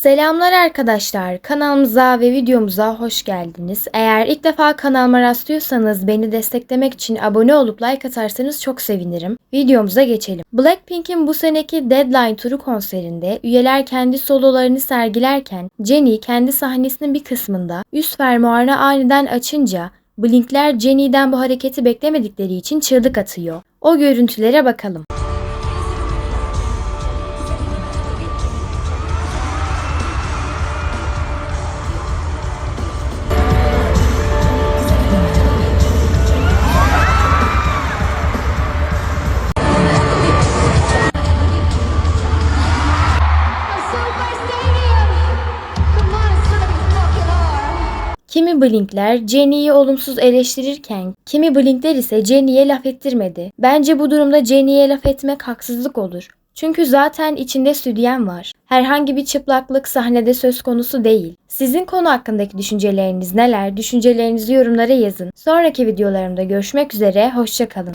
Selamlar arkadaşlar. Kanalımıza ve videomuza hoş geldiniz. Eğer ilk defa kanalıma rastlıyorsanız beni desteklemek için abone olup like atarsanız çok sevinirim. Videomuza geçelim. Blackpink'in bu seneki Deadline turu konserinde üyeler kendi sololarını sergilerken Jennie kendi sahnesinin bir kısmında üst fermuarını aniden açınca Blinkler Jennie'den bu hareketi beklemedikleri için çığlık atıyor. O görüntülere bakalım. Kimi Blinkler Jennie'yi olumsuz eleştirirken kimi Blinkler ise Jennie'ye laf ettirmedi. Bence bu durumda Jennie'ye laf etmek haksızlık olur. Çünkü zaten içinde sütyen var. Herhangi bir çıplaklık sahnede söz konusu değil. Sizin konu hakkındaki düşünceleriniz neler? Düşüncelerinizi yorumlara yazın. Sonraki videolarımda görüşmek üzere, hoşçakalın.